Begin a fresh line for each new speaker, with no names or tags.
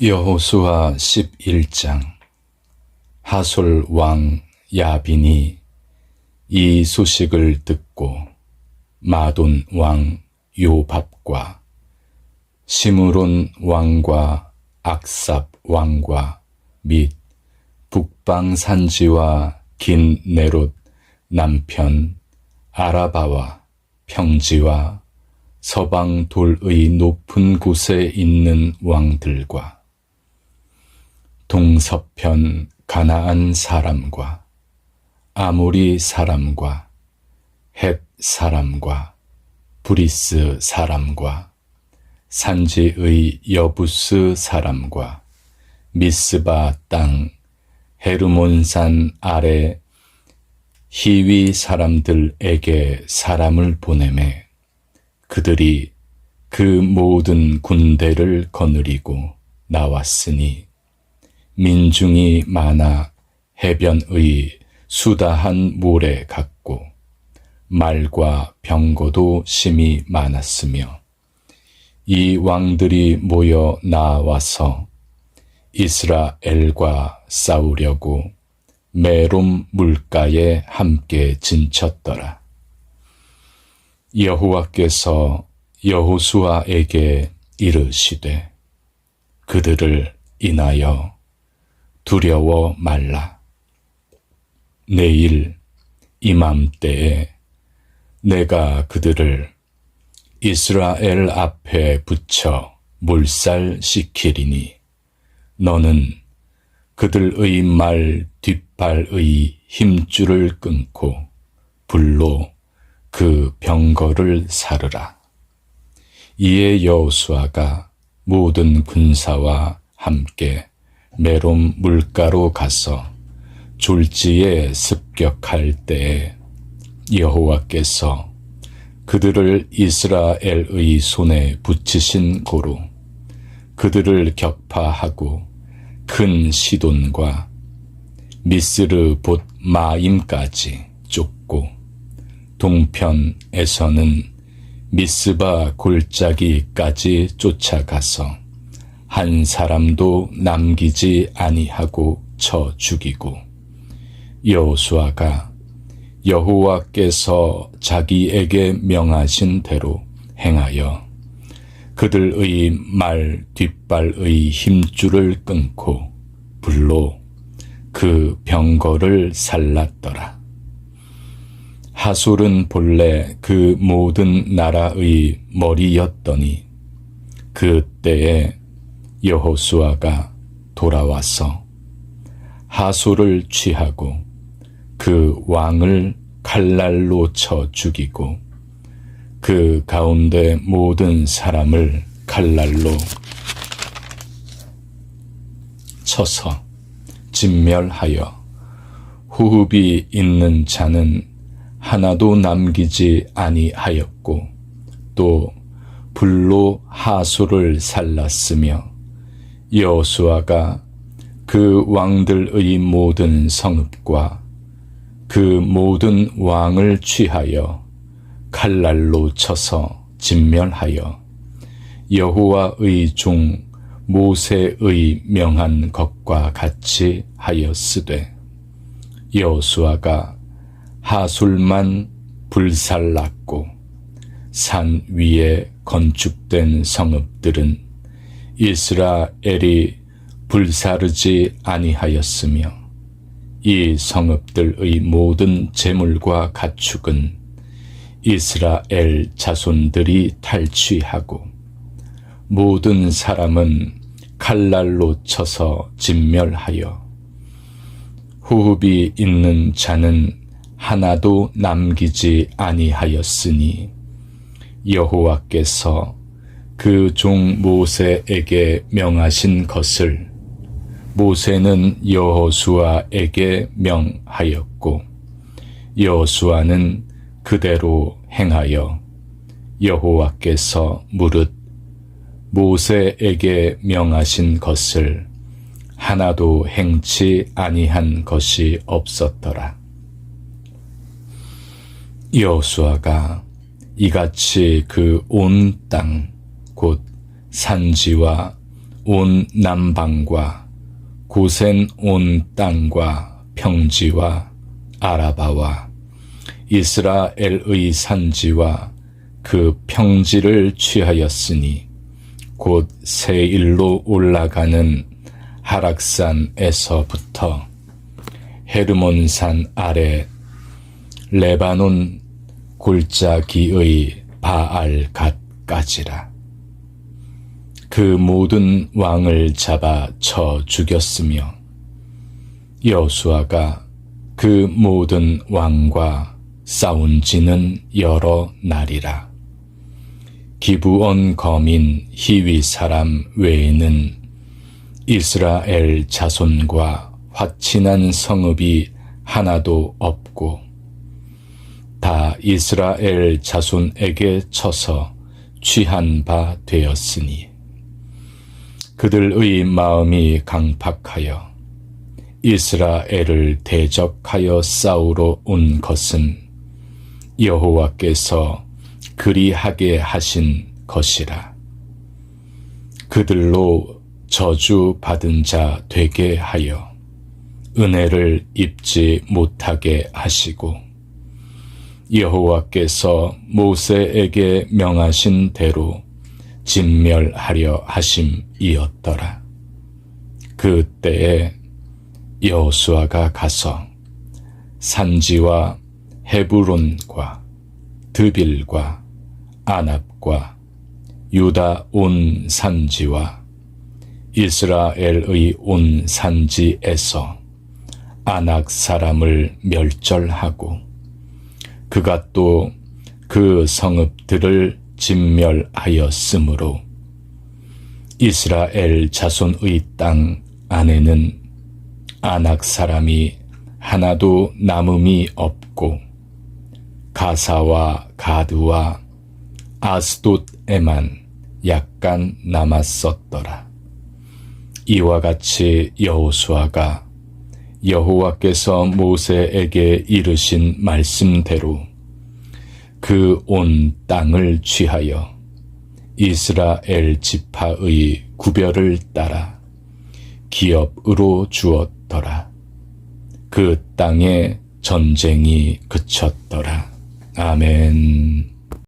여호수아 11장. 하솔 왕 야빈이 이 소식을 듣고 마돈 왕 요밥과 시므론 왕과 악삽 왕과 및 북방 산지와 긴 네롯 남편 아라바와 평지와 서방 돌의 높은 곳에 있는 왕들과 동서편 가나안 사람과 아모리 사람과 헷 사람과 브리스 사람과 산지의 여부스 사람과 미스바 땅 헤르몬산 아래 희위 사람들에게 사람을 보내매 그들이 그 모든 군대를 거느리고 나왔으니 민중이 많아 해변의 수다한 모래 같고 말과 병거도 심히 많았으며 이 왕들이 모여 나와서 이스라엘과 싸우려고 메롬 물가에 함께 진쳤더라. 여호와께서 여호수아에게 이르시되 그들을 인하여 두려워 말라. 내일 이맘때에 내가 그들을 이스라엘 앞에 붙여 몰살시키리니 너는 그들의 말 뒷발의 힘줄을 끊고 불로 그 병거를 사르라. 이에 여호수아가 모든 군사와 함께 메롬 물가로 가서 졸지에 습격할 때에 여호와께서 그들을 이스라엘의 손에 붙이신 고로 그들을 격파하고 큰 시돈과 미스르 봇 마임까지 쫓고 동편에서는 미스바 골짜기까지 쫓아가서 한 사람도 남기지 아니하고 쳐 죽이고 여호수아가 여호와께서 자기에게 명하신 대로 행하여 그들의 말 뒷발의 힘줄을 끊고 불로 그 병거를 살랐더라. 하솔은 본래 그 모든 나라의 머리였더니 그때에 여호수아가 돌아와서 하소를 취하고 그 왕을 칼날로 쳐 죽이고 그 가운데 모든 사람을 칼날로 쳐서 진멸하여 후흡이 있는 자는 하나도 남기지 아니하였고 또 불로 하소를 살랐으며 여호수아가 그 왕들의 모든 성읍과 그 모든 왕을 취하여 칼날로 쳐서 진멸하여 여호와의 종 모세의 명한 것과 같이 하였으되 여호수아가 하술만 불살랐고 산 위에 건축된 성읍들은 이스라엘이 불사르지 아니하였으며 이 성읍들의 모든 재물과 가축은 이스라엘 자손들이 탈취하고 모든 사람은 칼날로 쳐서 진멸하여 호흡이 있는 자는 하나도 남기지 아니하였으니 여호와께서 그 종 모세에게 명하신 것을 모세는 여호수아에게 명하였고 여호수아는 그대로 행하여 여호와께서 무릇 모세에게 명하신 것을 하나도 행치 아니한 것이 없었더라. 여호수아가 이같이 그 온 땅, 곧 산지와 온 남방과 고센 온 땅과 평지와 아라바와 이스라엘의 산지와 그 평지를 취하였으니 곧 세일로 올라가는 하락산에서부터 헤르몬산 아래 레바논 골짜기의 바알갓까지라. 그 모든 왕을 잡아 쳐 죽였으며 여수아가 그 모든 왕과 싸운 지는 여러 날이라. 기부온 거민 히위 사람 외에는 이스라엘 자손과 화친한 성읍이 하나도 없고 다 이스라엘 자손에게 쳐서 취한 바 되었으니 그들의 마음이 강팍하여 이스라엘을 대적하여 싸우러 온 것은 여호와께서 그리하게 하신 것이라. 그들로 저주 받은 자 되게 하여 은혜를 입지 못하게 하시고 여호와께서 모세에게 명하신 대로 진멸하려 하심이었더라. 그때에 여호수아가 가서 산지와 헤브론과 드빌과 아납과 유다 온 산지와 이스라엘의 온 산지에서 아낙 사람을 멸절하고 그가 또 그 성읍들을 진멸하였으므로 이스라엘 자손의 땅 안에는 아낙 사람이 하나도 남음이 없고 가사와 가드와 아스돗에만 약간 남았었더라. 이와 같이 여호수아가 여호와께서 모세에게 이르신 말씀대로 그 온 땅을 취하여 이스라엘 지파의 구별을 따라 기업으로 주었더라. 그 땅에 전쟁이 그쳤더라. 아멘.